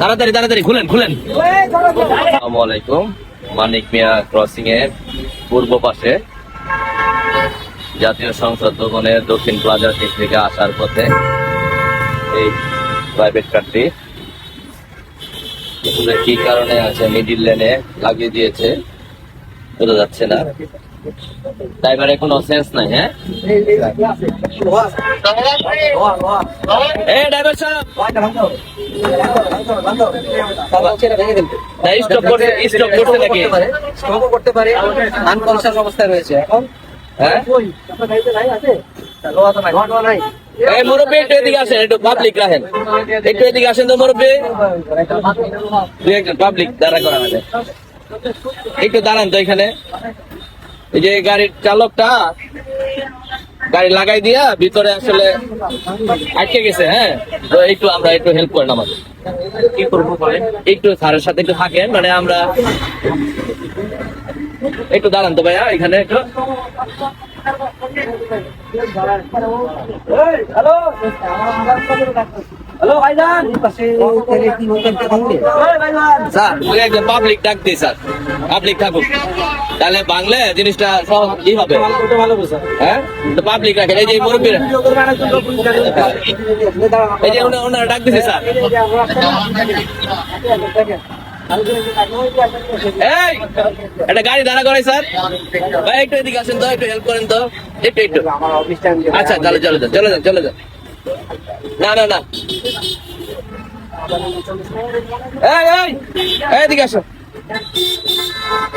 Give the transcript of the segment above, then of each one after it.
তাড়াতাড়ি তাড়াতাড়ি, খুলেন খুলেন। মানিক মিয়া ক্রসিং এর পূর্ব পাশে জাতীয় সংসদ ভবনের দক্ষিণ প্লাজার দিক থেকে আসার পথে এই প্রাইভেট কারটি কি কারণে আছে? মিডিল লেনে লাগিয়ে দিয়েছে, বোঝা যাচ্ছে না। ড্রাইভারের কোনো সেন্স নাই হ্যাঁ? এই ড্রাইভার সাহেব! স্টপ করতে স্টপ করতে নাকি? স্টপও করতে পারে আনকনসিয়াস অবস্থায় রয়েছে। এখন হ্যাঁ? এই মুরব্বী একটু এদিকে আসেন একটু পাবলিক রাখেন। একটু এদিকে আসেন তো মুরব্বী। দুই একজন পাবলিক দাঁড়া করা একটু দাঁড়ান তো এখানে। এই যে গাড়ির চালকটা গাড়ি লাগাই দিয়া ভিতরে আসলে আটকে গেছে হ্যাঁ? তো একটু আমরা একটু হেল্প করেন আমাদের কি করব বলেন? একটু স্যারের সাথে একটু থাকেন মানে আমরা একটু দাঁড়ান তো ভাইয়া এখানে একটু। হ্যালো হ্যালো ভাইজান পাশে স্যার ওই একজন পাবলিক ডাক দিই স্যার পাবলিক থাকুক। তাহলে বাংলা জিনিসটা হবে। বুঝা হ্যাঁ? তো পাবলিক রাখেন। এই যে এই এই যে ওনারা ডাক দিছে স্যার এই একটা গাড়ি দাঁড়া করে স্যার ভাই একটু এদিকে আসেন তো একটু হেল্প করেন তো। একটু একটু। আচ্ছা চলে চলো যান চলে যান চলে। যান না না না। এই এই এই এদিকে আসো।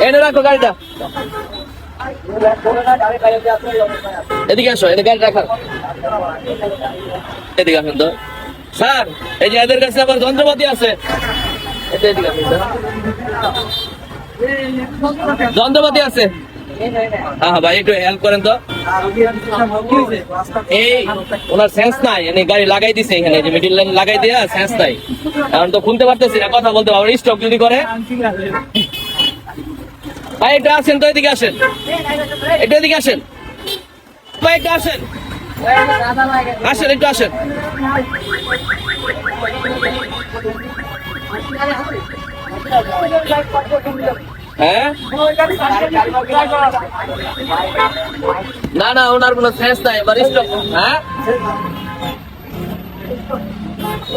এনে রাখো গাড়িটা। এদিকে আসো এদিকে গাড়ি রাখা এদিকে আসেন তো। স্যার, এই যে এদের কাছে আবার যন্ত্রপাতি আছে। যন্ত্রপাতি আছে। হ্যাঁ ভাই, একটু হেল্প করেন তো। এই, ওনার সেন্স নাই মানে গাড়ি লাগাই দিছে এখানে যে মিডিল লাইন লাগাই দিয়া সেন্স নাই। এখন তো খুলতে পারতেছি না, কথা বলতে পারব স্টক যদি করে। ভাই, একটু আসেন তো, এদিকে আসেন। একটু এদিকে আসেন। ভাই, একটু আসেন। আসেন, একটু আসেন। হ্যাঁ? না না, ওনার কোনো সেন্স নাই হ্যাঁ?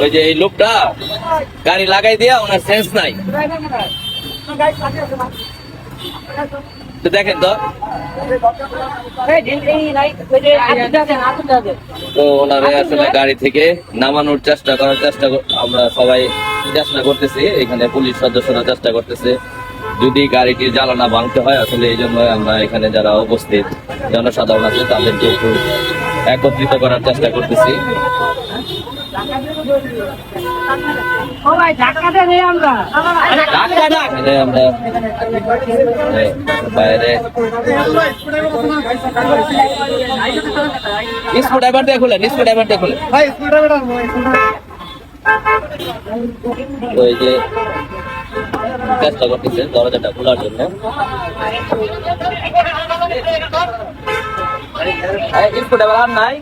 ওই যে এই লোকটা, গাড়ি লাগাই দিয়া ওনার সেন্স নাই। তো দেখেন তো। আসলে গাড়ি থেকে নামানোর চেষ্টা করার চেষ্টা আমরা সবাই চেষ্টা করতেছি, এখানে পুলিশ সদস্যরা চেষ্টা করতেছে। যদি গাড়িটির জ্বালানা ভাঙতে হয়, আসলে এই জন্য আমরা এখানে যারা উপস্থিত, জনসাধারণ আছে, তাদেরকে একটু একত্রিত করার চেষ্টা করতেছি। আমরা বাইরে। যে চেষ্টা করতেছে দরজাটা খোলার জন্য নাই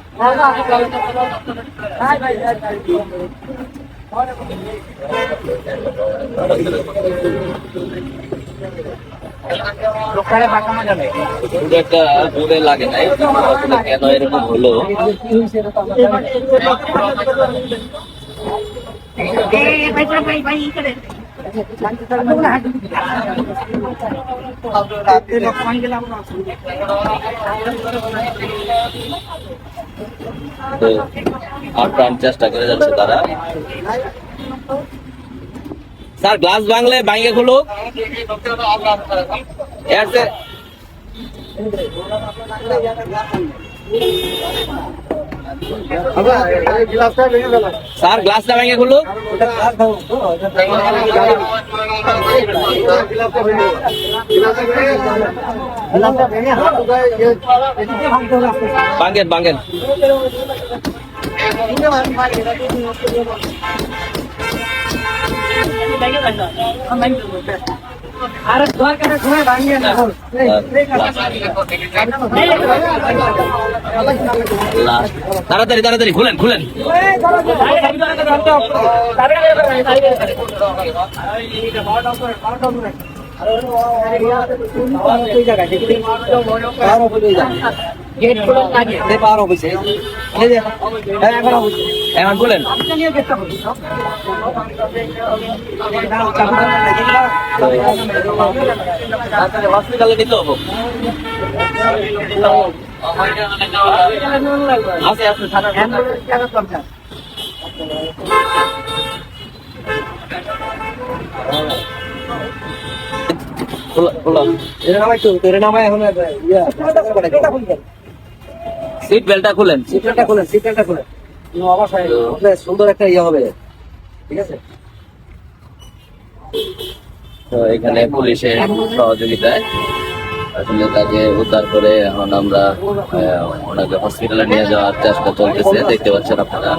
একটা দূরে লাগে নাই কেন এরকম হলো তো আপ্রাণ চেষ্টা করে যাচ্ছে তারা। স্যার গ্লাস ভাঙলে ভাঙে খুলো এয়ারসেল স্যার গ্লাসটা ভেঙে খুলো ভাঙেন ভাঙেন আরে দোয়ার কাছে ঘুরে ভাঙিয়ে না তাড়াতাড়ি তাড়াতাড়ি খুলেন খুলেন গেট খোলা লাগে। দে পার অফিসে। এই যে হ্যাঁ এখন অফিসে। এখন খুলেন তাড়াতাড়ি হসপিটালে নিতে হব। আছে আছে থানা খোলা খোলা। এর নামাই তো তোর নামাই এখন ইয়া সিট বেল্টটা খুলেন। সিট বেল্টটা খুলেন সিট বেল্টটা খুলেন। অবশ্যই সুন্দর একটা ইয়ে হবে। ঠিক আছে? তো এখানে পুলিশের সহযোগিতায় আসলে তাকে উদ্ধার করে এখন আমরা ওনাকে হসপিটালে নিয়ে যাওয়ার চেষ্টা চলতেছে। দেখতে পাচ্ছেন আপনারা।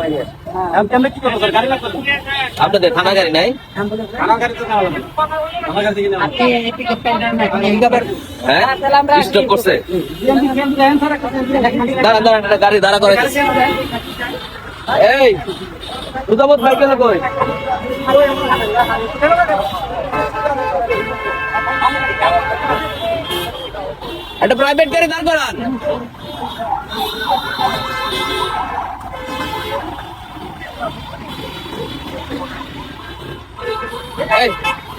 আপনাদের থানা গাড়ি নাই? হ্যাঁ? গাড়ি দাঁড়া করে এই কই? একটা প্রাইভেট গাড়ি দাঁড় করান।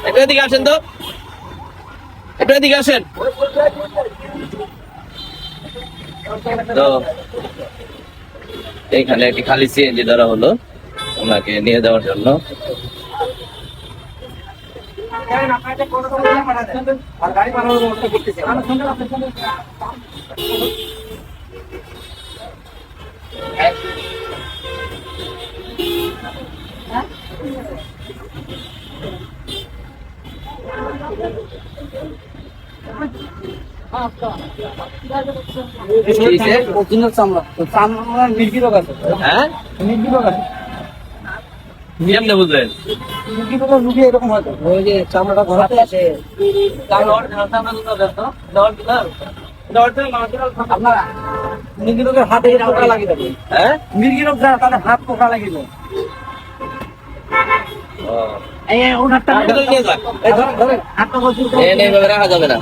একটু এদিকে আসেন তো। এদিকে আসেন। তো এখানে একটি খালি সিএনজি ধরা হলো। ওনাকে নিয়ে যাওয়ার জন্য। গাড়ি পাঠানোর ব্যবস্থা করতেছি কিসে? অরিজিনাল চামড়া তো চামড়া মির্গি রোগ আছে হ্যাঁ? মির্গি রোগ আছে। কেমনে বুঝলেন রুগী এরকম হয়। ওই যে চামড়াটা ঘোরাতে আছে। আপনার মির্গি রোগের হাতে পোকা লাগিয়ে দেবে হ্যাঁ? মির্গি রোগ যারা তাদের হাত পোকা লাগিয়ে দেবে রাখা যাবে না।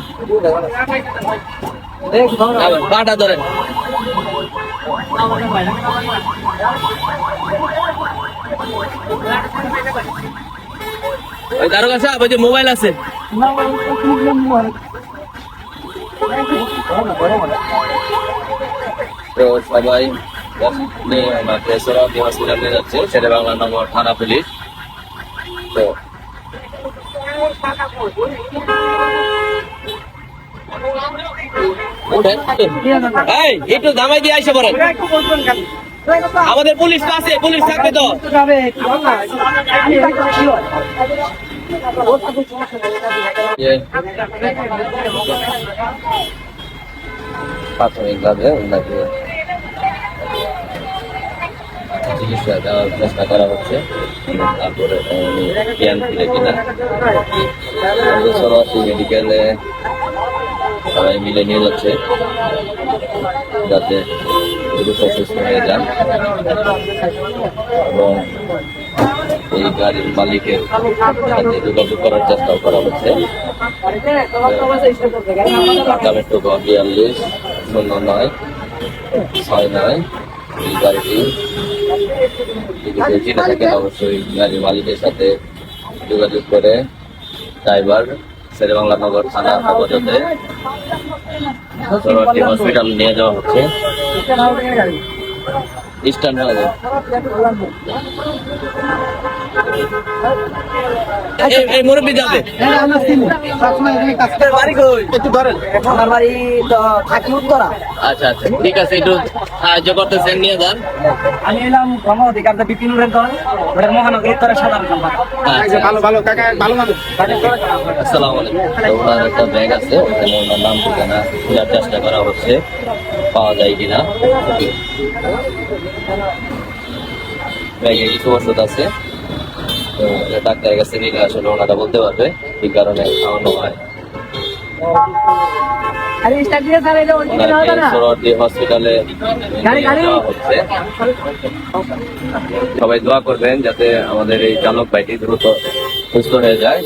পাটা ধরেন। ওই দারোগা সাহেব ওই যে মোবাইল আছে। তো সবাই নিয়ে আমাকে সোরাবি হসপিটাল নিয়ে যাচ্ছে শেরে বাংলা নম্বর থানা পুলিশ। তো। একটু দামাই দিয়ে আইসে পড়েন। আমাদের পুলিশ তো আছে, পুলিশ থাকবে তো। প্রাথমিকভাবে ওনাকে চিকিৎসা দেওয়ার চেষ্টা করা হচ্ছে তারপরে জ্ঞান ফিরে কিনা সরাসরি মেডিকেলে সবাই মিলে নিয়ে যাচ্ছে যাতে দ্রুত সুস্থ হয়ে যান, এবং এই গাড়ির মালিকের সাথে যোগাযোগ করার চেষ্টাও করা হচ্ছে। ঢাকা মেট্রো বিয়াল্লিশ শূন্য নয়, ছয় নয়, এই গাড়িটি যদি চিনে থাকেন, অবশ্যই গাড়ির মালিকের সাথে যোগাযোগ করে ড্রাইভার শেরেবাংলা নগর থানা হেফাজতে। হসপিটাল নিয়ে যাওয়া হচ্ছে। ইস্টার্ন হয়ে এই মুরব্বী যাবে। একটু ধরেন। আমার বাড়ি তো থাকি উত্তরা। আচ্ছা আচ্ছা। ঠিক আছে একটু সাহায্য করতেছেন নিয়ে যান। আমি এলাম বিপিনুরের দল। ওটার মহানগর উত্তরের সাধারণ আচ্ছা। ভালো ভালো কাকা ভালো মানুষ। আসসালামু আলাইকুম। একটা ব্যাগ আছে ওখানে ওনার নাম ঠিকানা খোঁজার চেষ্টা করা হচ্ছে। পাওয়া যায় কিনা? ব্যাগে কিছু ওষুধ আছে। তো ডাক্তারের কাছে নিলে আসলে ওনারা বলতে পারবে এই কারণে খাওয়ানো হয়। সবাই দোয়া করবেন যাতে আমাদের এই চালক ভাইটি দ্রুত সুস্থ হয়ে যায়।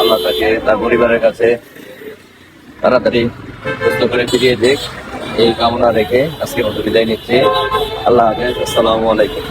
আল্লাহ তাকে তার পরিবারের কাছে তাড়াতাড়ি সুস্থ করে ফিরিয়ে দেখ এই কামনা রেখে আজকে বিদায় নিচ্ছি। আল্লাহ হাফেজ। আসসালামু আলাইকুম।